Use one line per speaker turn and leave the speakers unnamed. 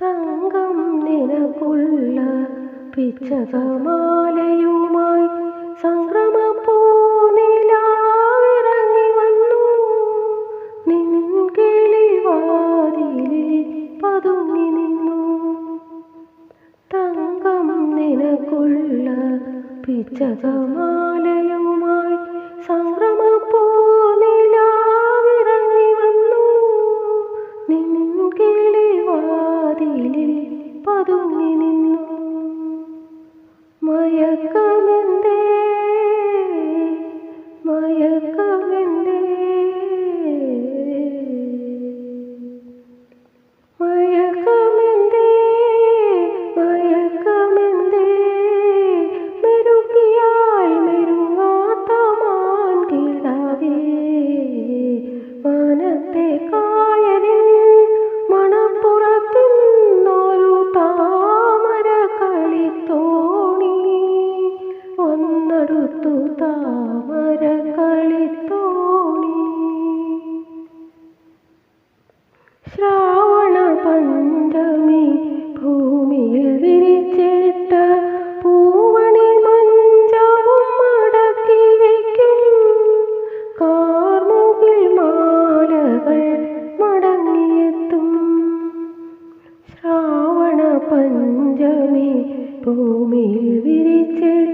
തങ്കം നിനക്കുള്ള പിച്ചകമാലയുമായി സംക്രമപ്പൂനിലാവിറങ്ങി വന്നു. നിൻകിളിവാതിലെ പതുങ്ങി നിന്നു. തങ്കം നിനക്കുള്ള പിച്ചകമാലയുമായി ഒന്നെടുത്തു താമര കളിത്തോണി ശ്രാവണ പഞ്ചമി ഭൂമിയിൽ വിരിച്ചിട്ട പൂവണി മഞ്ചവും മടക്കി വയ്ക്കും. കാർമുകിൽ മാലകൾ മടങ്ങിയെത്തും. ശ്രാവണ പഞ്ചമി ഭൂമിയിൽ വിരിച്ചിട്ട